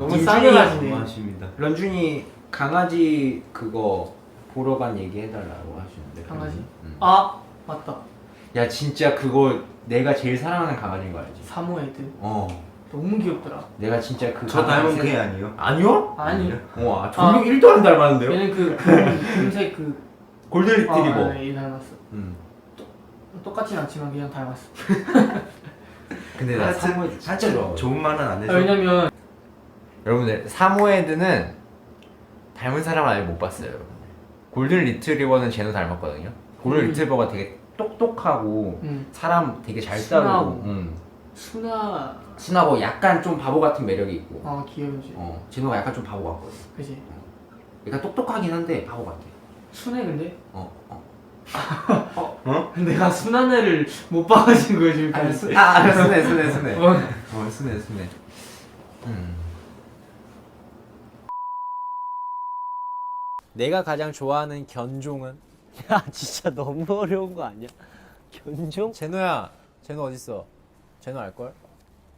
너무 싸늘하시네. 고맙습니다. 런쥔이 강아지 그거 보러 간 얘기 해달라고 하시는데 강아지? 응. 아 맞다. 야 진짜 그거 내가 제일 사랑하는 강아지인 거 알지? 사모예드 어 너무 귀엽더라. 내가 진짜 그 저 닮은 강아지 그게 아니요? 아니요? 아니 와 종류 1도 안 닮았는데요? 얘는 그 금색 그 골든 리트리버 아, 얘 닮았어. 음. 똑같진 않지만 그냥 닮았어. 근데 나 사모예드 진짜 하여튼 좋은 말은 안 아, 해줘. 왜냐면 여러분들 사모예드는 닮은 사람을 아직 못 봤어요 여러분. 골든 리트리버는 쟤도 닮았거든요 골든 음. 리트리버가 되게 똑똑하고 음, 사람 되게 잘 순하고. 따르고 음. 순아 순하고 약간 좀 바보 같은 매력이 있고 어 귀여우지. 어 진호가 약간 좀 바보 같거든 그지. 그러니까 똑똑하긴 한데 바보 같아 순해 근데 어, 어. 내가 순한 애를 못 봐가지고 지금. 아, 수, 아, 아 순해 순해 순해 어. 어 순해 순해 음. 내가 가장 좋아하는 견종은? 야 진짜 너무 어려운 거 아니야? 견종? 제노야 제노 어딨어? 제노 알걸?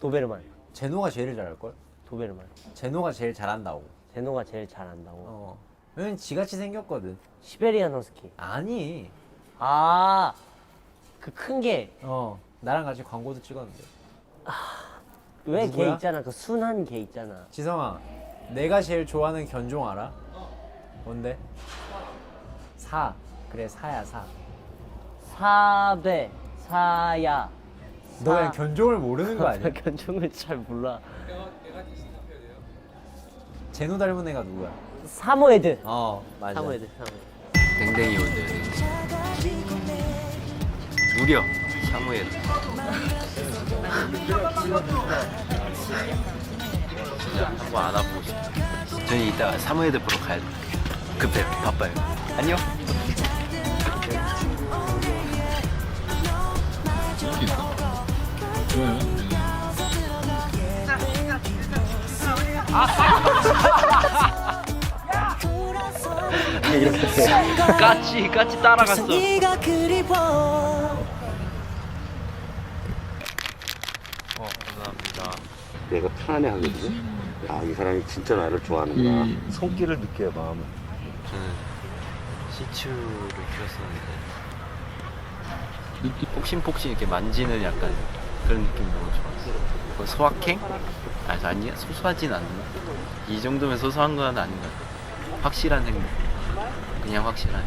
도베르만 제노가 제일 잘할걸? 도베르만 제노가 제일 잘한다고. 제노가 제일 잘한다고? 어. 왜냐면 지같이 생겼거든. 시베리안 허스키. 아니. 아그큰개 어. 나랑 같이 광고도 찍었는데. 왜개 누구야? 있잖아? 그 순한 개 있잖아. 지성아 내가 제일 좋아하는 견종 알아? 뭔데? 사. 그래 사야 사. 사배 사야. 너 그냥 견종을 모르는 거나 아니야? 견종을 잘 몰라. 제노 닮은 애가 누구야? 사모예드. 어 맞아. 사모예드 사모예드. 댕댕이 오늘 무려 사무엘 진짜 한번 안아보고 싶다 저는 이따 사무엘드 보러 가야 돼 급해. 바빠요. 안녕. 까치 까치 따라갔어. 네가 그리워. 어 감사합니다. 내가 편안해 하거든요. 아, 이 사람이 진짜 나를 좋아하는구나. 손길을 느껴요 마음을. 저는 시츄를 키웠었는데 폭신폭신 이렇게 만지는 약간 그런 느낌이 너무 좋았어요. 그 소확행? 아, 아니야 소소하진 않나? 이 정도면 소소한 건 아닌 것 같아. 확실한 행복. 그냥 확실한.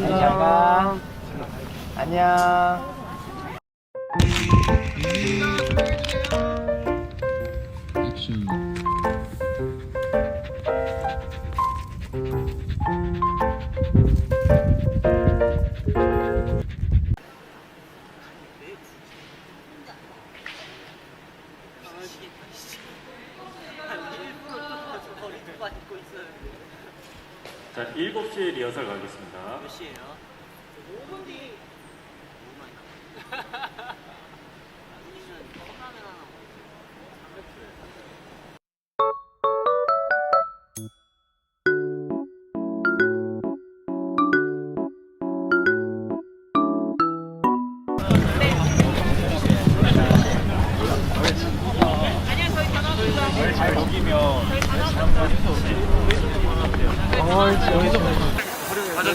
안녕. 안녕 자, 7시에 리허설 가겠습니다. 몇 시에요? 맞아,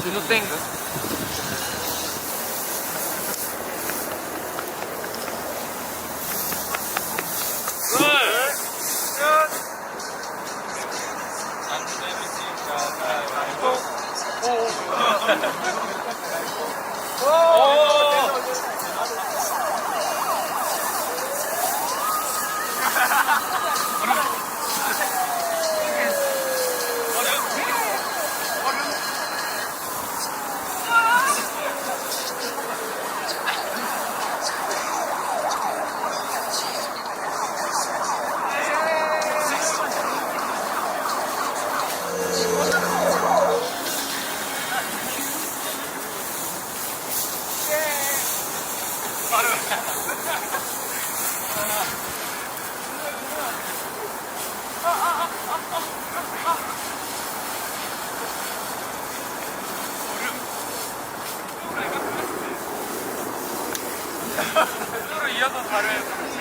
발을 같이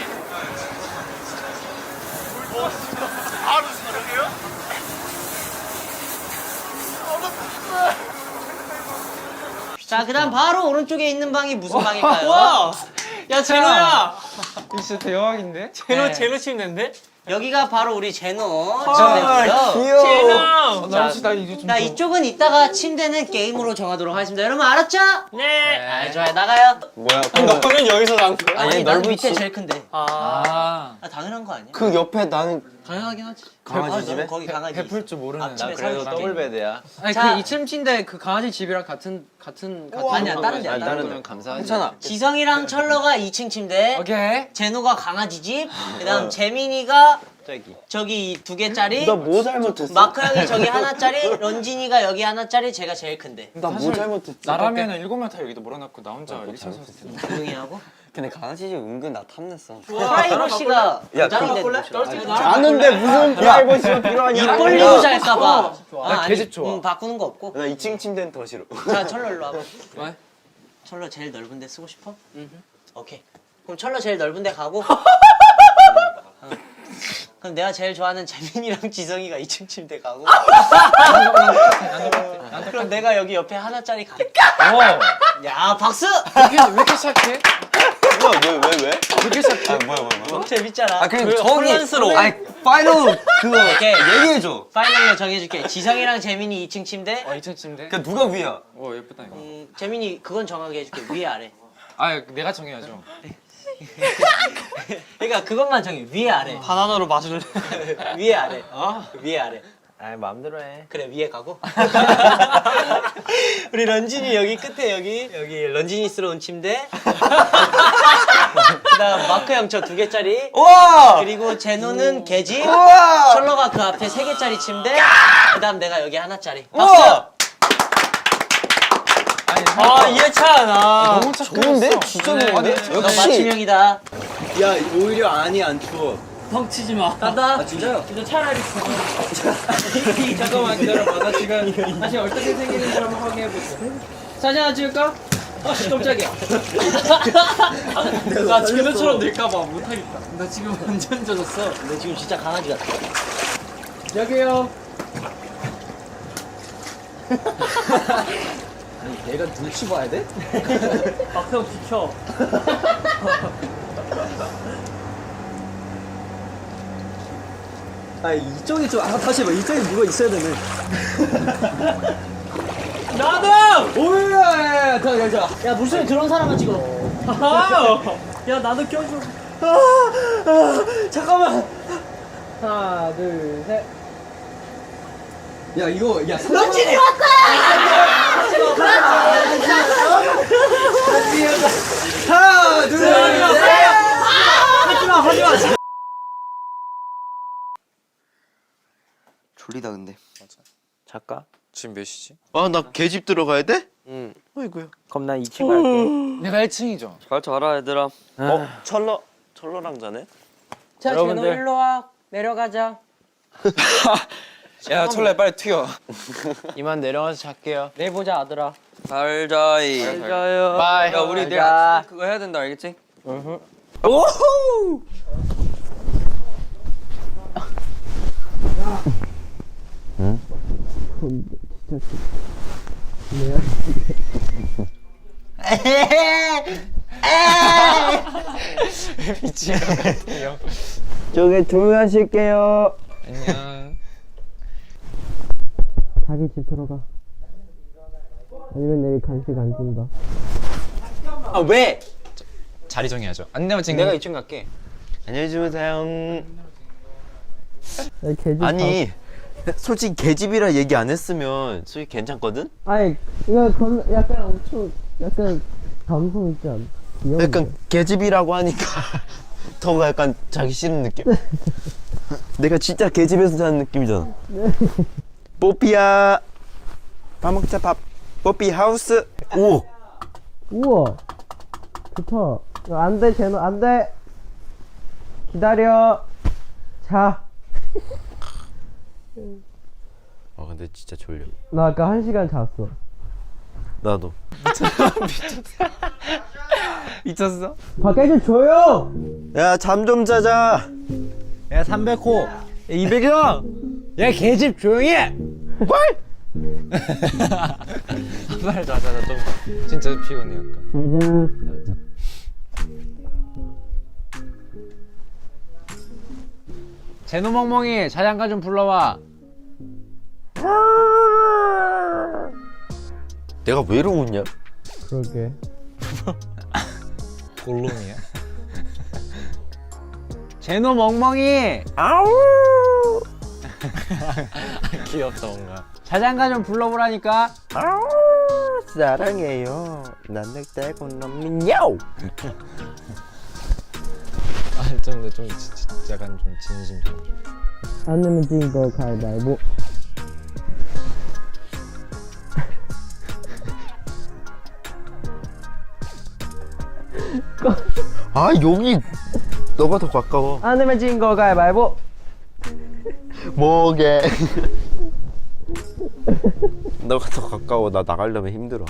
어, 아 무슨 저게요? 자, 그다음 바로 오른쪽에 있는 방이 무슨 방일까요? 와! 야, 제노야! 진짜 대박인데? 제노, 네. 제노 침대인데? 여기가 바로 우리 제노 침대고요. 제노! 나 혹시 나 이제 좀 자, 이쪽은 이따가 침대는 게임으로 정하도록 하겠습니다. 여러분 알았죠? 네. 아, 좋아요. 나가요. 뭐야? 너는 여기서 난 거야? 아니, 난 밑에 제일 큰데. 아. 아, 당연한 거 아니야? 그 옆에 나는 당연하긴 하지. 강아지 아, 집에? 거기 강아지. 베풀 줄 모르는. 앞집에 살고 있지. 베드야. 아니 자. 그 2층 침대 그 강아지 집이랑 같은 같은 같은 아니야, 거면 다른 데야, 아니, 다른 데. 감사하지. 괜찮아. 지성이랑 철러가 2층 침대. 오케이. 제노가 강아지 집. 그다음 재민이가 저기. 저기 두 개짜리. 뭐 잘못했어? 마크 형이 저기 하나짜리. 런진이가 여기 하나짜리. 제가 제일 큰데. 나 뭐 잘못했지? 나라면 일곱 명 다 여기다 몰아넣고 나 혼자 이렇게 서 있을 텐데. 조용히 하고. 근데 강아지 집 은근 나 탐냈어. 프라이버시가 야, 아는데 무슨 프라이버시가 필요하냐? 입 벌리고 잘까봐. 나 계집 좋아. 음, 바꾸는 거 없고. 나 2층 침대는 더 싫어. 자, 철러 일로 와봐. 왜? 철러 제일 넓은데 쓰고 싶어? 오케이. 그럼 철러 제일 넓은데 가고. 어. 그럼 내가 제일 좋아하는 재민이랑 지성이가 2층 침대 가고. 그럼 내가 여기 옆에 하나짜리 갈게. 야, 박수! 왜 이렇게 시작해? 뭐야 왜 왜 왜? 그렇게 시작해? 아 뭐야 뭐야 뭐야? 재밌잖아. 아 그럼 그 저기 혼란스러워. 아니 파이널 그거 오케이. 얘기해줘. 파이널로 정해줄게. 지성이랑 재민이 2층 침대. 어 2층 침대. 그 누가 위야? 오 예쁘다 이거. 음, 재민이 그건 정하게 해줄게. 위에 아래. 아 내가 정해야죠. 그러니까 그것만 정해. 위에 아래. 바나나로 마실래? 위에 아래. 어? 위에 아래. 아 마음대로 해. 그래 위에 가고 우리 런진이 여기 끝에 여기 여기 런진이스러운 침대 그다음 마크 형저 두 개짜리 우와! 그리고 제노는 개집 우와! 철러가 그 앞에 세 개짜리 침대 그다음 내가 여기 하나짜리 우와! 박수 아 이해찬 아. 너무 좋은데? 진짜 좋은데? 너 맞춤형이다 야 오히려 안이 안 추워. 펑치지 마. 간다 아 진짜요? 이제 차라리 잠깐만 기다려봐. 나 지금 다시 어떻게 생기는지 한번 확인해보자. 사진 하나 찍을까? 아 씨, 깜짝이야. 나 제노처럼 될까봐 못하겠다. 나 지금 완전 젖었어. 너 지금 진짜 강아지 같아 여기요. 내가 눈치 봐야 돼? 박형 비켜. 아 이쪽에 좀 아, 다시 해봐 이쪽에 누가 있어야 되네. 나도! 오야 자 여자. 야 무슨 그런 사람만 찍어 아! 야 나도 껴줘. 잠깐만. 하나 둘 셋. 야 이거 야 런진이 하나 둘 셋. 하지마 하지마. 졸리다 근데. 작가? 지금 몇 시지? 아 나 개집 들어가야 돼? 응. 아이고야 그럼 난 2층 갈게. 내가 1층이죠. 잘 자라 얘들아. 어 철러 철러랑 자네? 자 여러분들. 제노 일로 와. 내려가자. 야 철래 빨리 튀어. 이만 내려가서 잘게요. 내일 보자 아들아. 잘 자이. 잘 자요. 바이. 야 우리 내일 아침에 그거 해야 된다 알겠지? 오! 저기 조용하실게요. 안녕. 자기 집 들어가 아니면 내일 간식 안 준다 아 왜? 자리 정해야죠. 안 되면 지금 내가 2층 갈게. 안녕히 주무세요. 개집 아니 솔직히 개집이라 얘기 안 했으면 솔직히 괜찮거든? 아니 이거 건 약간 엄청 약간 감성 있지 않아? 약간 개집이라고 하니까 더 약간 자기 싫은 느낌? 내가 진짜 개집에서 사는 느낌이잖아. 뽀삐야. 밥 먹자 밥. 뽀삐 하우스. 오! 우와. 좋다. 안돼 제노 안돼. 기다려. 자 아 근데 진짜 졸려 나 아까 한 시간 잤어 나도 미쳤어? 밖에 좀 조용 야잠 좀 자자 야 300호. 야 200형. 야 개집 조용히 해. 빨리 자자 나좀 진짜 피곤해 약간. 제노멍멍이 자장가 좀 불러와. 내가 왜 이러고 있냐? 그러게. 골룸이야? 제노 멍멍이 귀엽다 뭔가. 자장가 좀 불러보라니까. 사랑해요. 난 늑대고 놈이요. 아좀 근데 좀 지- 지- 약간 좀 진심. 안 내면 진거 가위바위보. 아 여기 너가 더 가까워. 안 내면 진거 가위바위보. 뭐게? 너가 더 가까워. 나 나가려면 힘들어.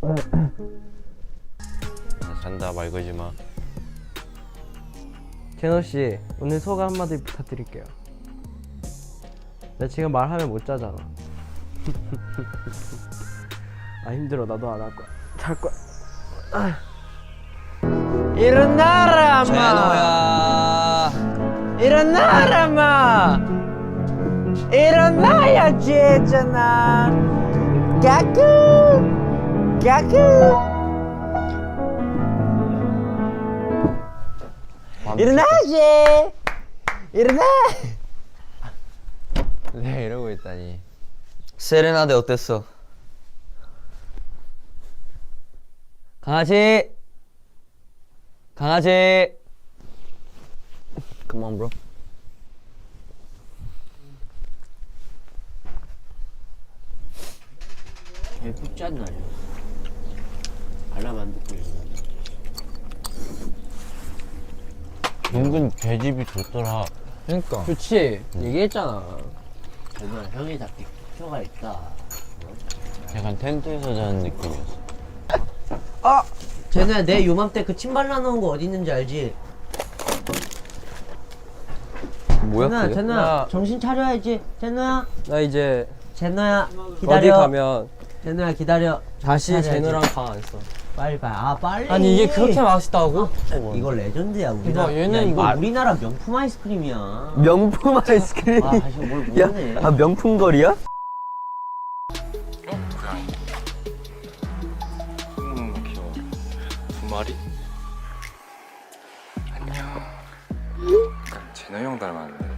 나 잔다 말 걸지 마. 제노 씨 오늘 소감 한마디 부탁드릴게요. 나 지금 말하면 못 자잖아. 아 힘들어 나도 안 할 거야. 잘 거야. 아. 일어나라 마. 일어나라 마. 일어나야지 했잖아. 까꾸 까꾸. 일어나지. 일어나. 네 이러고 있다니. 세레나데 어땠어? 강아지 강아지 Come on bro 배고프지 않나요? 알람 안 듣고 있어. 은근 계집이 좋더라. 그러니까. 좋지. 얘기했잖아. 정말 형이 다 픽처가 있다. 약간 텐트에서 자는 느낌이었어. 쟤네 내 요맘때 그 침 발라 놓은 거 어디 있는지 알지? 뭐야 제노야, 그게? 제노야, 나- 정신 차려야지. 제노야, 나 이제 제노야, 어디 기다려. 가면 제노야, 기다려. 다시. 제노랑 방 안 써. 빨리 빨리. 아 빨리. 아니 이게 그렇게 맛있다고? 이거 레전드야 우리나라. 이거 얘는 야, 이거 말- 우리나라 명품 아이스크림이야. 명품 아이스크림. 아, 다시 뭘 야, 모르네. 아 명품 거리야? 안녕. 약간 제노 형 닮았네.